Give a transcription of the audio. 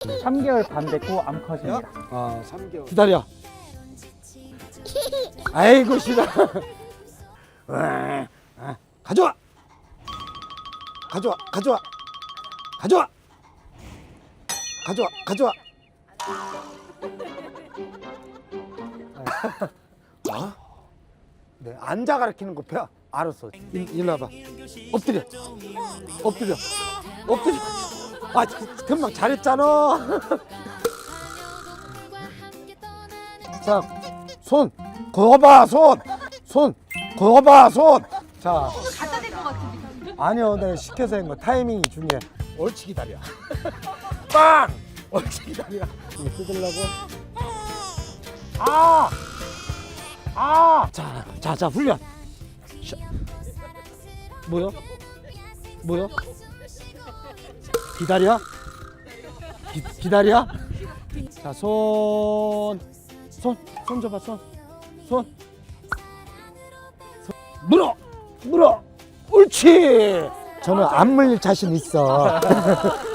3개월 반 됐고 암컷입니다. 아, 3개월. 기다려. 아이고, 싫어. 아, 가져와. 가져와, 가져와. 가져와. 가져와, 가져와. 어? 네, 앉아 가르치는 거 배. 알았어. 일, 일로 와봐. 엎드려. 엎드려. 엎드려. 아, 그- 금방 잘했잖아. 자, 손. 그어봐, 손. 손. 그어봐, 손. 자. 갖다 댈것 같은데. 아니요, 내가 시켜서 한거 타이밍이 중요해. 옳지 기다려. 빵! 옳지 기다려. 이거 뜯으려고. 아! 아! 자, 자, 자, 훈련. 샤. 뭐요? 뭐요? 기다려. 기, 기다려. 자, 손. 손. 손 줘봐, 손. 손. 손. 물어! 물어! 옳지! 저는 안 물릴 자신 있어.